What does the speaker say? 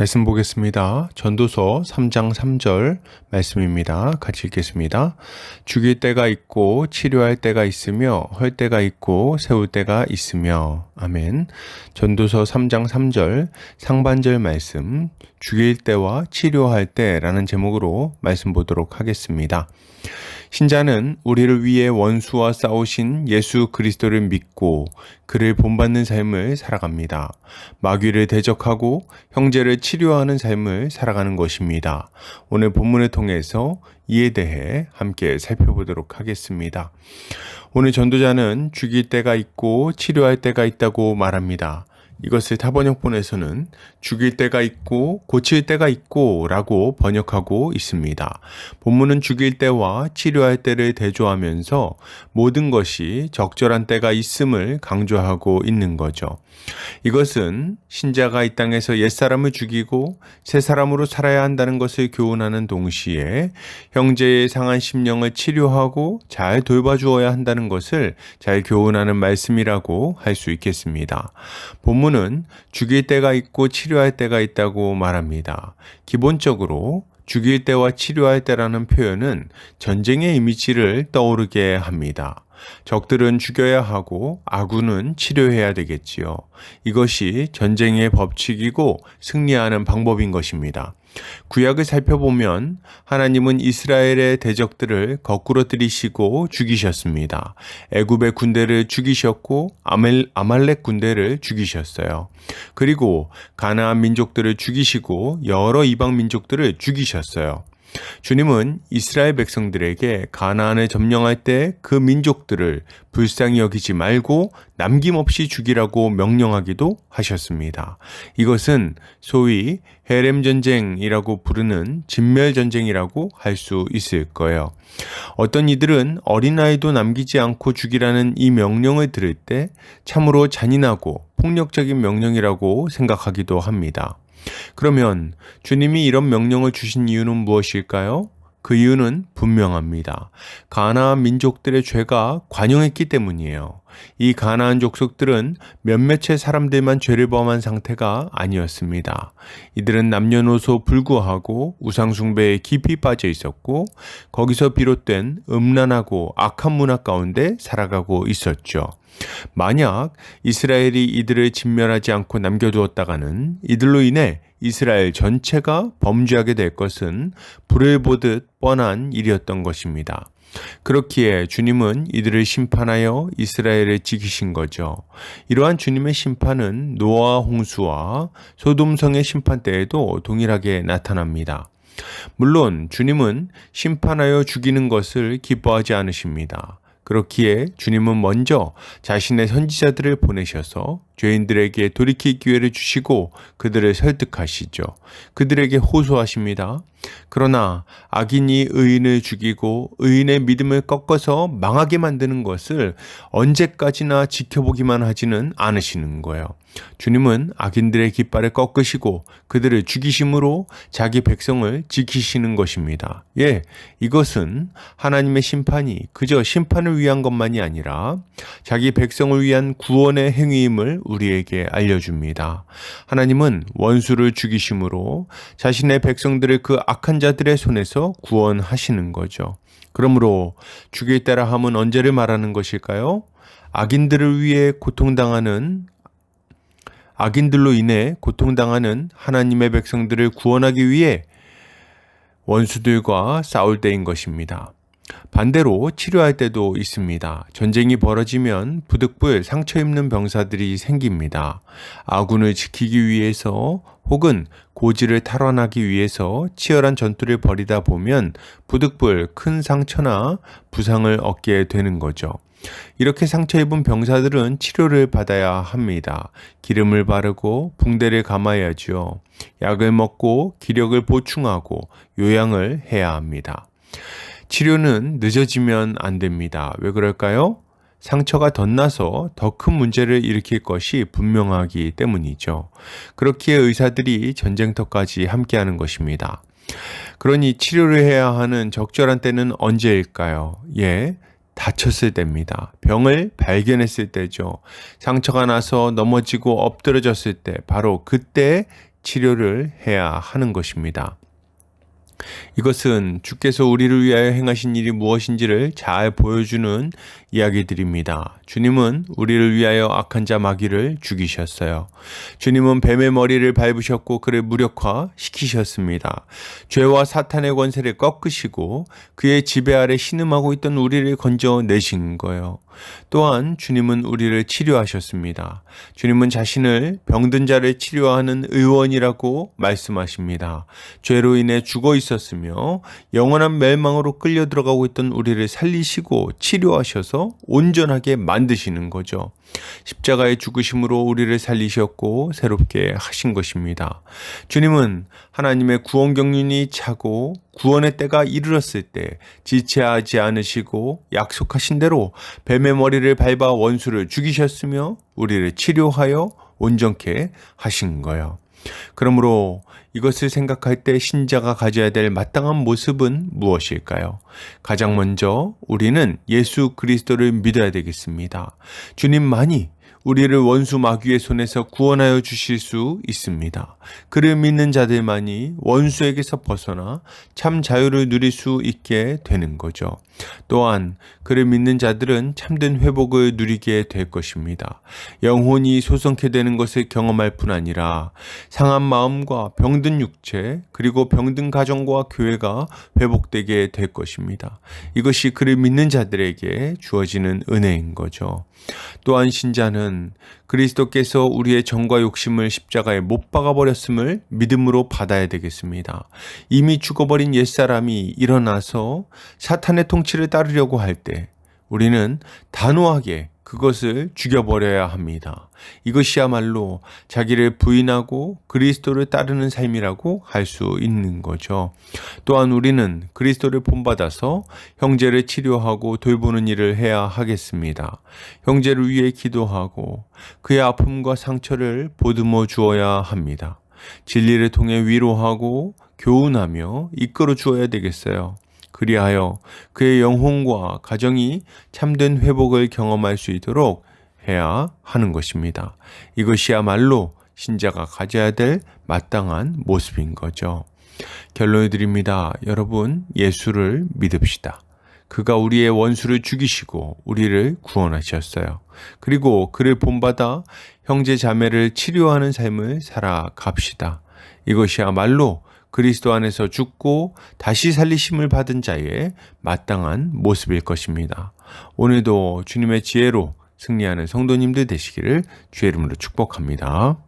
말씀 보겠습니다. 전도서 3장 3절 말씀입니다. 같이 읽겠습니다. 죽일 때가 있고 치료할 때가 있으며 헐 때가 있고 세울 때가 있으며 아멘. 전도서 3장 3절 상반절 말씀 죽일 때와 치료할 때라는 제목으로 말씀 보도록 하겠습니다. 신자는 우리를 위해 원수와 싸우신 예수 그리스도를 믿고 그를 본받는 삶을 살아갑니다. 마귀를 대적하고 형제를 치 료하는 삶을 살아가는 것입니다. 오늘 본문을 통해서 이에 대해 함께 살펴보도록 하겠습니다. 오늘 전도자는 죽일 때가 있고 치료할 때가 있다고 말합니다. 이것을 타번역본에서는 죽일 때가 있고 고칠 때가 있고 라고 번역하고 있습니다. 본문은 죽일 때와 치료할 때를 대조하면서 모든 것이 적절한 때가 있음을 강조하고 있는 거죠. 이것은 신자가 이 땅에서 옛사람을 죽이고 새 사람으로 살아야 한다는 것을 교훈하는 동시에 형제의 상한 심령을 치료하고 잘 돌봐주어야 한다는 것을 잘 교훈하는 말씀이라고 할 수 있겠습니다. 본문 부모는 죽일 때가 있고 치료할 때가 있다고 말합니다. 기본적으로 죽일 때와 치료할 때라는 표현은 전쟁의 이미지를 떠오르게 합니다. 적들은 죽여야 하고 아군은 치료해야 되겠지요. 이것이 전쟁의 법칙이고 승리하는 방법인 것입니다. 구약을 살펴보면 하나님은 이스라엘의 대적들을 거꾸로 들이시고 죽이셨습니다. 애굽의 군대를 죽이셨고 아말렉 군대를 죽이셨어요. 그리고 가나안 민족들을 죽이시고 여러 이방 민족들을 죽이셨어요. 주님은 이스라엘 백성들에게 가나안을 점령할 때 그 민족들을 불쌍히 여기지 말고 남김없이 죽이라고 명령하기도 하셨습니다. 이것은 소위 헤렘 전쟁이라고 부르는 진멸 전쟁이라고 할 수 있을 거예요. 어떤 이들은 어린아이도 남기지 않고 죽이라는 이 명령을 들을 때 참으로 잔인하고 폭력적인 명령이라고 생각하기도 합니다. 그러면 주님이 이런 명령을 주신 이유는 무엇일까요? 그 이유는 분명합니다. 가나안 민족들의 죄가 관용했기 때문이에요. 이 가나안 족속들은 몇몇의 사람들만 죄를 범한 상태가 아니었습니다. 이들은 남녀노소 불구하고 우상숭배에 깊이 빠져 있었고 거기서 비롯된 음란하고 악한 문화 가운데 살아가고 있었죠. 만약 이스라엘이 이들을 진멸하지 않고 남겨두었다가는 이들로 인해 이스라엘 전체가 범죄하게 될 것은 불을 보듯 뻔한 일이었던 것입니다. 그렇기에 주님은 이들을 심판하여 이스라엘을 지키신 거죠. 이러한 주님의 심판은 노아 홍수와 소돔성의 심판 때에도 동일하게 나타납니다. 물론 주님은 심판하여 죽이는 것을 기뻐하지 않으십니다. 그렇기에 주님은 먼저 자신의 선지자들을 보내셔서 죄인들에게 돌이킬 기회를 주시고 그들을 설득하시죠. 그들에게 호소하십니다. 그러나 악인이 의인을 죽이고 의인의 믿음을 꺾어서 망하게 만드는 것을 언제까지나 지켜보기만 하지는 않으시는 거예요. 주님은 악인들의 깃발을 꺾으시고 그들을 죽이심으로 자기 백성을 지키시는 것입니다. 예, 이것은 하나님의 심판이 그저 심판을 위한 것만이 아니라 자기 백성을 위한 구원의 행위임을 우리에게 알려줍니다. 하나님은 원수를 죽이심으로 자신의 백성들을 그 악한 자들의 손에서 구원하시는 거죠. 그러므로 죽일 때라 함은 언제를 말하는 것일까요? 악인들을 위해 고통당하는 악인들로 인해 고통당하는 하나님의 백성들을 구원하기 위해 원수들과 싸울 때인 것입니다. 반대로 치료할 때도 있습니다. 전쟁이 벌어지면 부득불 상처 입는 병사들이 생깁니다. 아군을 지키기 위해서 혹은 고지를 탈환하기 위해서 치열한 전투를 벌이다 보면 부득불 큰 상처나 부상을 얻게 되는 거죠. 이렇게 상처 입은 병사들은 치료를 받아야 합니다. 기름을 바르고 붕대를 감아야지요. 약을 먹고 기력을 보충하고 요양을 해야 합니다. 치료는 늦어지면 안 됩니다. 왜 그럴까요? 상처가 덧나서 더 큰 문제를 일으킬 것이 분명하기 때문이죠. 그렇기에 의사들이 전쟁터까지 함께하는 것입니다. 그러니 치료를 해야 하는 적절한 때는 언제일까요? 예, 다쳤을 때입니다. 병을 발견했을 때죠. 상처가 나서 넘어지고 엎드러졌을 때, 바로 그때 치료를 해야 하는 것입니다. 이것은 주께서 우리를 위하여 행하신 일이 무엇인지를 잘 보여주는 이야기들입니다. 주님은 우리를 위하여 악한 자 마귀를 죽이셨어요. 주님은 뱀의 머리를 밟으셨고 그를 무력화 시키셨습니다. 죄와 사탄의 권세를 꺾으시고 그의 지배 아래 신음하고 있던 우리를 건져내신 거예요. 또한 주님은 우리를 치료하셨습니다. 주님은 자신을 병든 자를 치료하는 의원이라고 말씀하십니다. 죄로 인해 죽어 있었으며 영원한 멸망으로 끌려 들어가고 있던 우리를 살리시고 치료하셔서 온전하게 만드시는 거죠. 십자가의 죽으심으로 우리를 살리셨고 새롭게 하신 것입니다. 주님은 하나님의 구원 경륜이 차고 구원의 때가 이르렀을 때 지체하지 않으시고 약속하신 대로 뱀의 머리를 밟아 원수를 죽이셨으며 우리를 치료하여 온전케 하신 거예요. 그러므로 이것을 생각할 때 신자가 가져야 될 마땅한 모습은 무엇일까요? 가장 먼저 우리는 예수 그리스도를 믿어야 되겠습니다. 주님만이 우리를 원수 마귀의 손에서 구원하여 주실 수 있습니다. 그를 믿는 자들만이 원수에게서 벗어나 참 자유를 누릴 수 있게 되는 거죠. 또한 그를 믿는 자들은 참된 회복을 누리게 될 것입니다. 영혼이 소성케 되는 것을 경험할 뿐 아니라 상한 마음과 병든 육체 그리고 병든 가정과 교회가 회복되게 될 것입니다. 이것이 그를 믿는 자들에게 주어지는 은혜인 거죠. 또한 신자 는 그리스도께서 우리의 정과 욕심을 십자가에 못 박아 버렸음을 믿음으로 받아야 되겠습니다. 이미 죽어버린 옛사람이 일어나서 사탄의 통치를 따르려고 할 때 우리는 단호하게 그것을 죽여버려야 합니다. 이것이야말로 자기를 부인하고 그리스도를 따르는 삶이라고 할 수 있는 거죠. 또한 우리는 그리스도를 본받아서 형제를 치료하고 돌보는 일을 해야 하겠습니다. 형제를 위해 기도하고 그의 아픔과 상처를 보듬어 주어야 합니다. 진리를 통해 위로하고 교훈하며 이끌어 주어야 되겠어요. 그리하여 그의 영혼과 가정이 참된 회복을 경험할 수 있도록 해야 하는 것입니다. 이것이야말로 신자가 가져야 될 마땅한 모습인 거죠. 결론을 드립니다. 여러분, 예수를 믿읍시다. 그가 우리의 원수를 죽이시고 우리를 구원하셨어요. 그리고 그를 본받아 형제 자매를 치료하는 삶을 살아갑시다. 이것이야말로 그리스도 안에서 죽고 다시 살리심을 받은 자의 마땅한 모습일 것입니다. 오늘도 주님의 지혜로 승리하는 성도님들 되시기를 주의 이름으로 축복합니다.